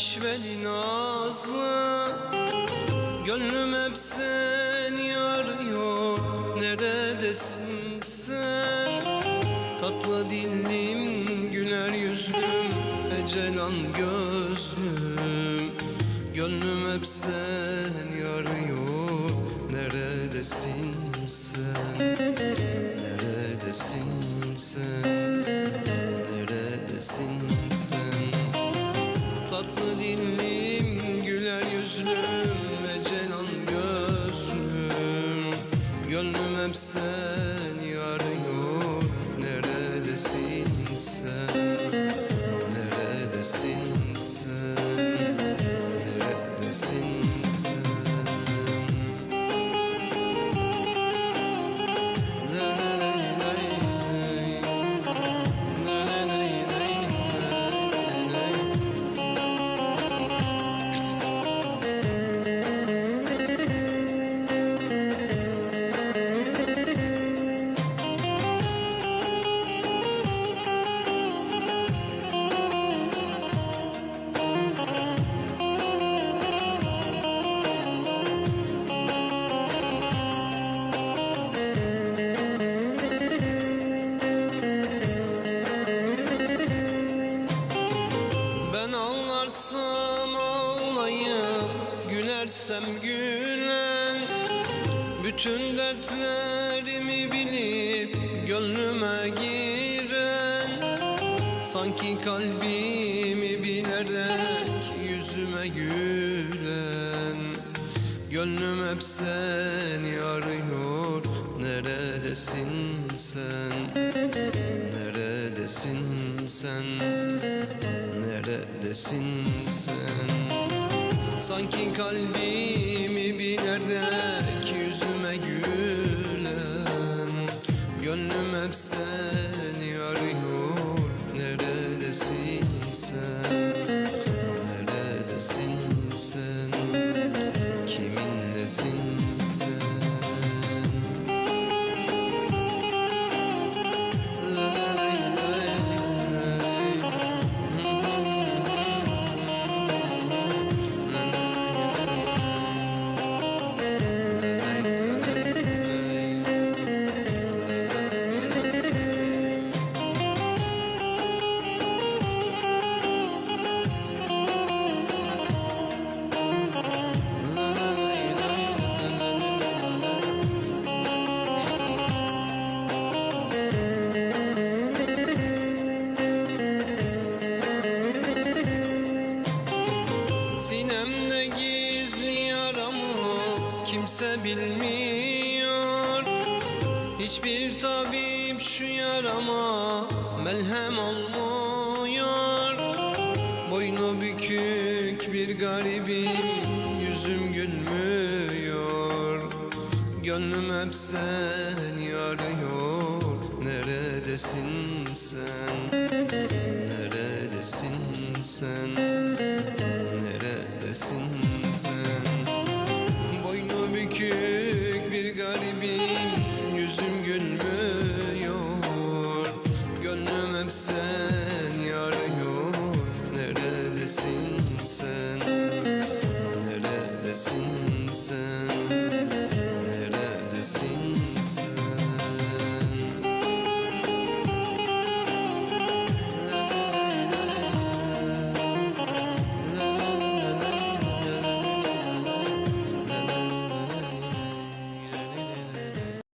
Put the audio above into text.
işveli nazlı Gönlüm hep seni arıyor Neredesin sen? Tatlı dillim güler yüzlüm Ecelan gözlüm. Gönlüm hep seni arıyor Neredesin sen? Neredesin sen? Neredesin sen Tatlı dillim güler yüzlüm Ecelan gözlüm. Gönlüm hep seni arıyor Neredesin sen? Neredesin Gülersem gülen Bütün dertlerimi bilip Gönlüme giren Sanki kalbimi bilerek Yüzüme gülen Gönlüm hep seni arıyor Neredesin sen? Neredesin sen? Neredesin sen Sanki kalbimi bilerek yüzüme gülen Gönlüm hep seni arıyor. Neredesin sen? Neredesin sen? Kiminlesin kimse bilmiyor Hiçbir tabip şu yarama melhem olmuyor Boynu bükük bir garibim yüzüm gülmüyor Gönlüm hep seni arıyor Neredesin sen? Neredesin sen? Neredesin sen